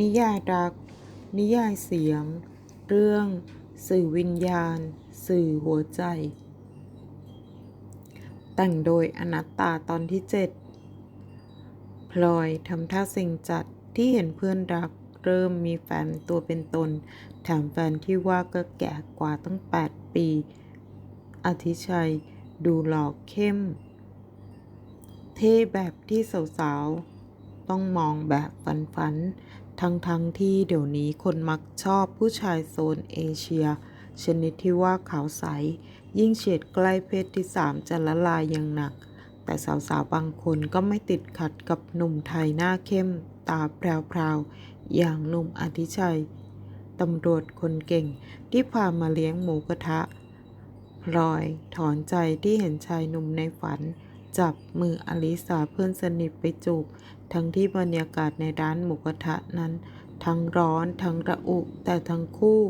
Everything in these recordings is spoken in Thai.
นิยายรัก นิยายเสียง เรื่อง สื่อวิญญาณ สื่อหัวใจ แต่งโดยอนัตตาตอนที่ 7 พลอยทำท่าเซ็งจัดที่เห็นเพื่อนรักเริ่มมีแฟนตัวเป็นตน แถมแฟนที่ว่าก็แก่กว่าตั้ง 8 ปี อธิชัย ดูหล่อเข้ม เท่แบบที่สาวๆ ต้องมองแบบฝันๆ ทั้งๆทที่เดี๋ยวนี้คนมักชอบผู้ชายโซนเอเชีย ชนิดที่ว่าขาวใส ยิ่งเฉียดใกล้เพศที่สามจะละลายอย่างหนัก แต่สาวๆบางคนก็ไม่ติดขัดกับหนุ่มไทยหน้าเข้ม ตาแพรวๆ อย่างหนุ่มอธิชัยตำรวจคนเก่งที่พามาเลี้ยงหมูกระทะพลอยถอนใจที่เห็นชายหนุ่มในฝัน จับมืออลิสาเพื่อนสนิทไปจูบ ทั้งที่บรรยากาศในร้านหมูกระทะนั้น ทั้งร้อนทั้งระอุแต่ทั้งคู่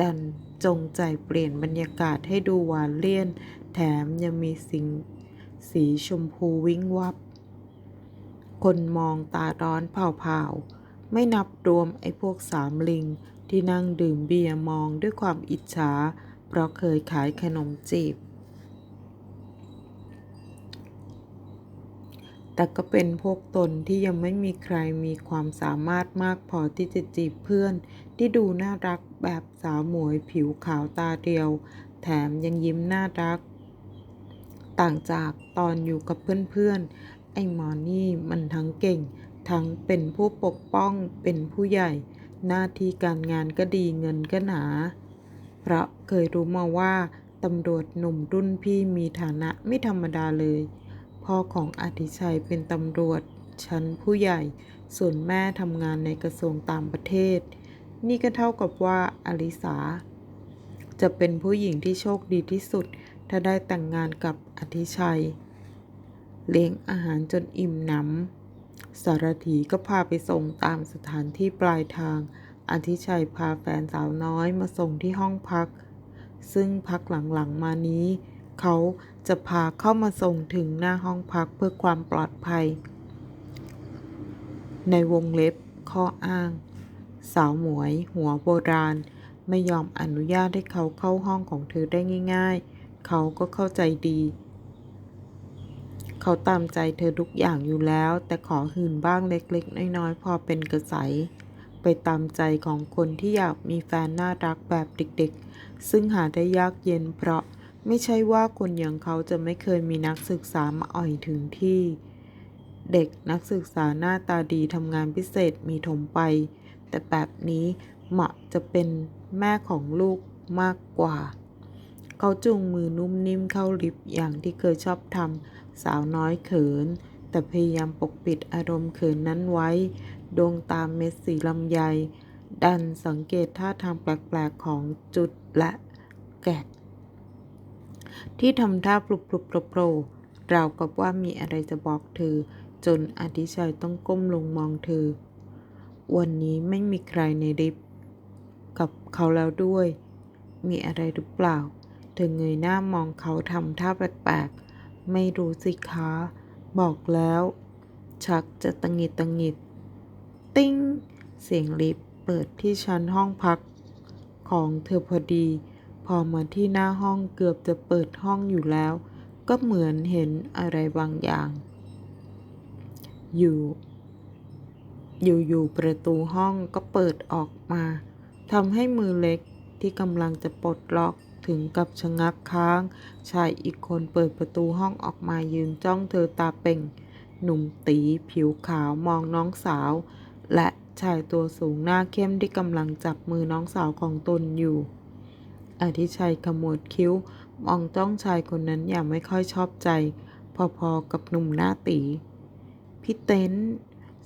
ดันจงใจเปลี่ยนบรรยากาศให้ดูหวานเลี่ยน แถมยังมีสิ่งสีชมพูวิ้งวับ คนมองตาร้อนเผาๆ ไม่นับรวมไอ้พวกสามลิง ที่นั่งดื่มเบียร์มองด้วยความอิจฉา เพราะเคยขายขนมจีบ แต่ก็เป็นพวกตนที่ยังไม่มีใครมีความสามารถมากพอที่จะจีบเพื่อน ที่ดูน่ารักแบบสาวหมวยผิวขาวตาเดียว แถมยังยิ้มน่ารัก ต่างจากตอนอยู่กับเพื่อนๆ ไอ้หมอนี่มันทั้งเก่ง ทั้งเป็นผู้ปกป้องเป็นผู้ใหญ่ หน้าที่การงานก็ดีเงินก็หนา เพราะเคยรู้มาว่าตำรวจหนุ่มรุ่นพี่มีฐานะไม่ธรรมดาเลย พ่อของอธิชัยเป็นตำรวจชั้นผู้ใหญ่ ส่วนแม่ทำงานในกระทรวงต่างประเทศ นี่ก็เท่ากับว่าอลิสา จะเป็นผู้หญิงที่โชคดีที่สุด ถ้าได้แต่งงานกับอธิชัย เลี้ยงอาหารจนอิ่มหนำสารถีก็พาไปส่งตามสถานที่ปลายทาง อธิชัยพาแฟนสาวน้อยมาส่งที่ห้องพัก ซึ่งพักหลังๆมานี้ เขาจะพาเข้ามาส่งถึงหน้าห้องพักเพื่อความปลอดภัย ในวงเล็บข้ออ้าง สาวหมวย หัวโบราณ ไม่ยอมอนุญาตให้เขาเข้าห้องของเธอได้ง่าย ๆ เขาก็เข้าใจดี เขาตามใจเธอทุกอย่างอยู่แล้ว แต่ขอหื่นบ้างเล็กๆ น้อยๆ พอเป็นกระใสไปตามใจของคนที่อยากมีแฟนน่ารักแบบเด็กๆ ซึ่งหาได้ยากเย็นเพราะ ไม่ใช่ว่าคนอย่างเขาจะไม่เคยมีนักศึกษามาอ่อยถึงที่ เด็กนักศึกษาหน้าตาดีทำงานพิเศษมีถมไป แต่แบบนี้เหมาะจะเป็นแม่ของลูกมากกว่า เขาจูงมือนุ่มนิ่มเข้าลิฟต์อย่างที่เคยชอบทำสาวน้อยเขิน แต่พยายามปกปิดอารมณ์เขินนั้นไว้ ดวงตามเม็ดสีลำไยดันสังเกตท่าทางแปลกๆของจุดและแกะ ที่ทำท่าปลุบปลุบโปรโปรราวกับว่ามีอะไรจะบอกเธอ จนอธิชัยต้องก้มลงมองเธอ วันนี้ไม่มีใครในลิฟต์กับเขาแล้วด้วย มีอะไรหรือเปล่า เธอเงยหน้ามองเขาทำท่าแปลกๆ ไม่รู้สิคะ บอกแล้ว ชักจะตังหิดตังหิด ติ้ง เสียงลิฟต์เปิดที่ชั้นห้องพักของเธอพอดี พอมาที่หน้าห้องเกือบจะเปิดห้องอยู่แล้ว ก็เหมือนเห็นอะไรบางอย่าง อยู่อยู่ๆประตูห้องก็เปิดออกมาทำให้มือเล็กที่กำลังจะปลดล็อกถึงกับชะงักค้าง ชายอีกคนเปิดประตูห้องออกมายืนจ้องเธอตาเป่ง หนุ่มตีผิวขาวมองน้องสาว และชายตัวสูงหน้าเข้มที่กำลังจับมือน้องสาวของตนอยู่ อธิชัยขมวดคิ้ว มองจ้องชายคนนั้นอย่างไม่ค่อยชอบใจ พอๆกับหนุ่มหน้าตีพี่เต้น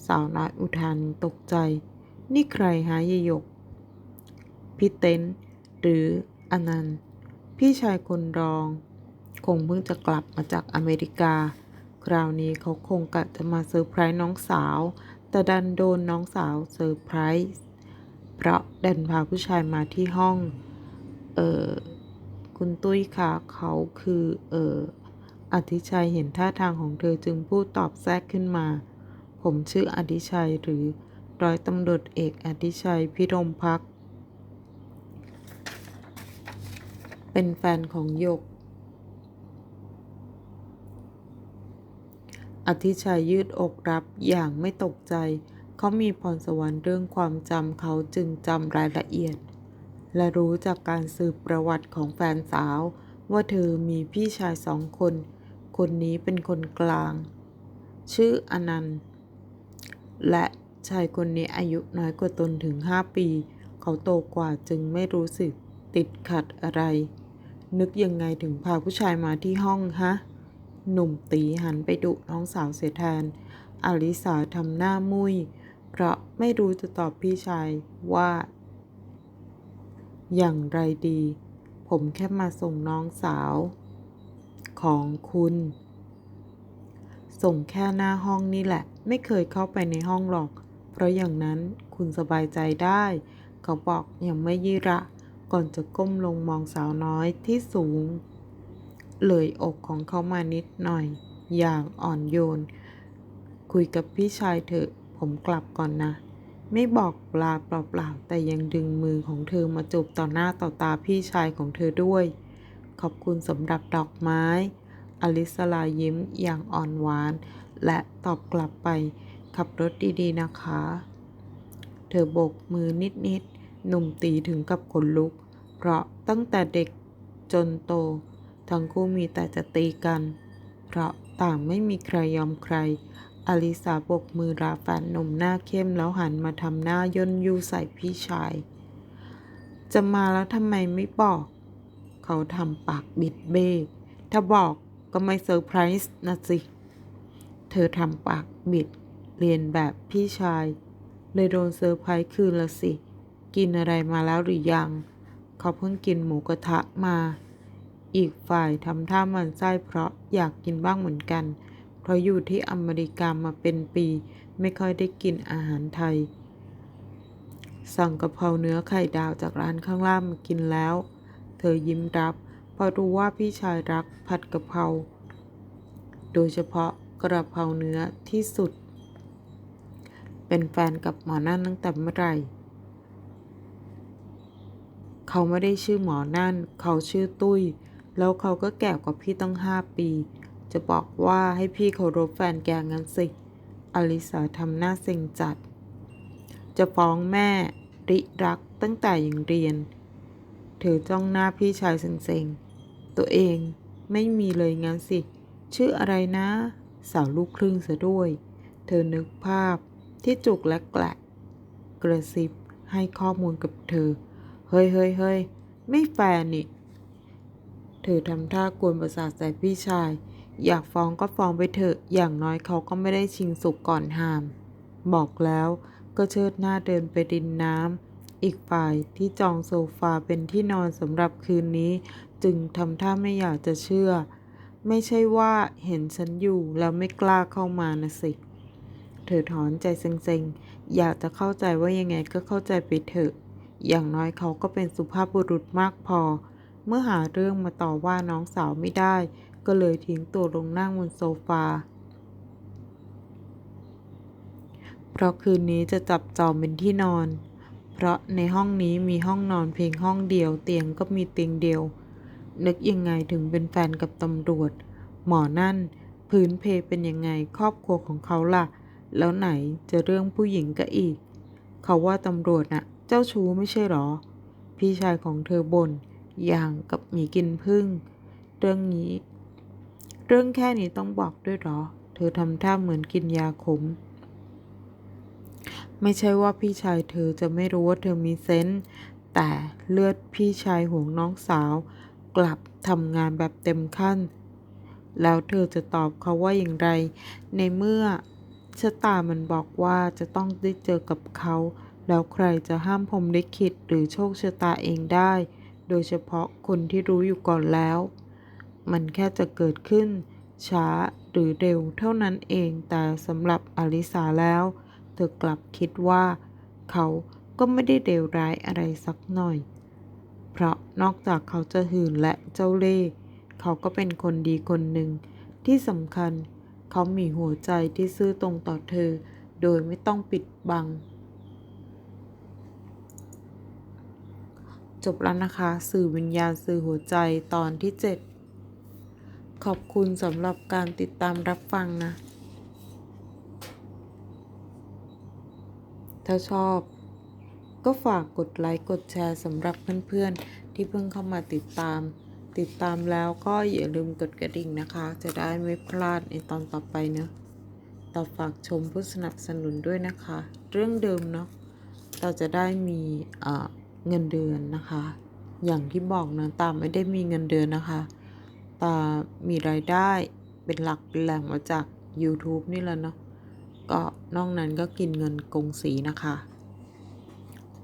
สาวน้อยอุทานตกใจ นี่ใครหายยกพี่เต้นหรืออนันต์ พี่ชายคนรอง คงเพิ่งจะกลับมาจากอเมริกา คราวนี้เขาคงกะจะมาเซอร์ไพรส์น้องสาว แต่ดันโดนน้องสาวเซอร์ไพรส์เพราะดันพาผู้ชายมาที่ห้อง ออคุณตุ้ยคะเขาคือเอออธิชัยเห็นท่าทางของเธอจึงพูดตอบแทรกขึ้นมา ผมชื่ออธิชัยหรือร้อยตำรวจเอกอธิชัยพิรมพัก เป็นแฟนของหยก อธิชัยยืดอกรับอย่างไม่ตกใจ เขามีพรสวรรค์เรื่องความจำเขาจึงจำรายละเอียด และรู้จากการสืบประวัติของแฟนสาว ว่าเธอมีพี่ชายสองคน คนนี้เป็นคนกลาง ชื่ออนันต์ และชายคนนี้อายุน้อยกว่าตนถึงห้าปี เขาโตกว่าจึงไม่รู้สึกติดขัดอะไร นึกยังไงถึงพาผู้ชายมาที่ห้องฮะ หนุ่มตีหันไปดุน้องสาวเสียแทน อลิสาทำหน้ามุยเพราะไม่รู้จะตอบพี่ชายว่า อย่างไรดี ผมแค่มาส่งน้องสาว ของคุณ ส่งแค่หน้าห้องนี่แหละ ไม่เคยเข้าไปในห้องหรอก เพราะอย่างนั้นคุณสบายใจได้ เขาบอกยังไม่ยีระ ก่อนจะก้มลงมองสาวน้อยที่สูง เลยอกของเขามานิดหน่อย อย่างอ่อนโยน คุยกับพี่ชายเถอะ ผมกลับก่อนนะ ไม่บอกลาเปล่าๆ แต่ยังดึงมือของเธอมาจูบต่อหน้าต่อตาพี่ชายของเธอด้วย ขอบคุณสำหรับดอกไม้ อลิสลายิ้มอย่างอ่อนหวาน และตอบกลับไป ขับรถดีๆนะคะ เธอโบกมือนิดๆ หนุ่มตีถึงกับขนลุก เพราะตั้งแต่เด็กจนโต ทั้งคู่มีแต่จะตีกัน เพราะต่างไม่มีใครยอมใคร อลิสาบกมือลาแฟนหนุ่มหน้าเข้มแล้วหันมาทำหน้าย่นยูใส่พี่ชาย จะมาแล้วทำไมไม่บอก เขาทำปากบิดเบ้ถ้าบอกก็ไม่เซอร์ไพรส์นะสิ เธอทำปากบิด เรียนแบบพี่ชาย เลยโดนเซอร์ไพรส์คืนละสิ กินอะไรมาแล้วหรือยัง เขาเพิ่งกินหมูกระทะมา อีกฝ่ายทำท่ามันไส้เพราะอยากกินบ้างเหมือนกัน เพราะอยู่ที่อเมริกามาเป็นปี ไม่ค่อยได้กินอาหารไทย สั่งกะเพราเนื้อไข่ดาวจากร้านข้างล่างมากินแล้ว เธอยิ้มรับเพราะรู้ว่าพี่ชายรักผัดกะเพราโดยเฉพาะกระเพราเนื้อที่สุด เป็นแฟนกับหมอนั่นตั้งแต่เมื่อไหร่เขาไม่ได้ชื่อหมอนั่น เขาชื่อตุ้ย แล้วเขาก็แก่กว่าพี่ตั้งห้าปี จะบอกว่าให้พี่เคารพแฟนแกงั้นสิ อลิสาทำหน้าเซ็งจัด จะฟ้องแม่ริรักตั้งแต่ยังเรียน เธอจ้องหน้าพี่ชายเซ็งๆ ตัวเองไม่มีเลยงั้นสิ ชื่ออะไรนะ สาวลูกครึ่งซะด้วย เธอนึกภาพที่จุกและแกละกระซิบให้ข้อมูลกับเธอ เฮ้ยเฮ้ยเฮ้ยไม่แฟร์นี่ เธอทำท่ากวนประสาทใส่พี่ชาย อยากฟ้องก็ฟ้องไปเถอะ อย่างน้อยเขาก็ไม่ได้ชิงสุกก่อนหาม บอกแล้วก็เชิดหน้าเดินไปดินน้ำ อีกฝ่ายที่จองโซฟาเป็นที่นอนสำหรับคืนนี้ จึงทำท่าไม่อยากจะเชื่อ ไม่ใช่ว่าเห็นฉันอยู่แล้วไม่กล้าเข้ามานะสิ เธอถอนใจเซ็งๆ อยากจะเข้าใจว่ายังไงก็เข้าใจไปเถอะ อย่างน้อยเขาก็เป็นสุภาพบุรุษมากพอ เมื่อหาเรื่องมาต่อว่าน้องสาวไม่ได้ ก็เลยทิ้งตัวลงนั่งบนโซฟา เพราะคืนนี้จะจับจองเป็นที่นอน เพราะในห้องนี้มีห้องนอนเพียงห้องเดียว เตียงก็มีเตียงเดียว นึกยังไงถึงเป็นแฟนกับตำรวจ หมอนั่น พื้นเพเป็นยังไงครอบครัวของเขาล่ะ แล้วไหนจะเรื่องผู้หญิงก็อีก เขาว่าตำรวจน่ะ เจ้าชู้ไม่ใช่หรอ พี่ชายของเธอบ่นอย่างกับหมีกินพึ่ง เรื่องนี้ เรื่องแค่นี้ต้องบอกด้วยหรอ เธอทำท่าเหมือนกินยาขม ไม่ใช่ว่าพี่ชายเธอจะไม่รู้ว่าเธอมีเซนส์แต่เลือดพี่ชายห่วงน้องสาว กลับทำงานแบบเต็มขั้น แล้วเธอจะตอบเขาว่าอย่างไร ในเมื่อชะตามันบอกว่าจะต้องได้เจอกับเขา แล้วใครจะห้ามพรมลิขิตหรือโชคชะตาเองได้ โดยเฉพาะคนที่รู้อยู่ก่อนแล้ว มันแค่จะเกิดขึ้น ช้าหรือเร็วเท่านั้นเอง แต่สำหรับอลิสาแล้ว เธอกลับคิดว่า เขาก็ไม่ได้เลวร้ายอะไรสักหน่อย เพราะนอกจากเขาจะหื่นและเจ้าเล่ห์เขาก็เป็นคนดีคนหนึ่ง ที่สำคัญ เขามีหัวใจที่ซื่อตรงต่อเธอ โดยไม่ต้องปิดบัง จบแล้วนะคะ สื่อวิญญาณสื่อหัวใจตอนที่ 7 ขอบคุณสำหรับการติดตามรับฟังนะ ถ้าชอบ ก็ฝากกดไลค์กดแชร์สำหรับเพื่อนๆ ที่เพิ่งเข้ามาติดตาม ติดตามแล้วก็อย่าลืมกดกระดิ่งนะคะ จะได้ไม่พลาดในตอนต่อไปเนอะต่อฝากชมผู้สนับสนุนด้วยนะคะ เรื่องเดิมเนาะเราจะได้มีเอ่อเงินเดือนนะคะ อย่างที่บอกนะตามไม่ได้มีเงินเดือนนะคะ ตามีรายได้เป็นหลักเป็นแหล่งมาจาก YouTube นี่แหละเนาะก็นอกนั้นก็กินเงินกงสีนะคะ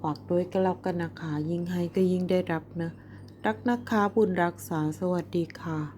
ฝากด้วยก็แล้วกันนะคะ ยิ่งให้ก็ยิ่งได้รับนะ รักนะคะบุญรักษาสวัสดีค่ะ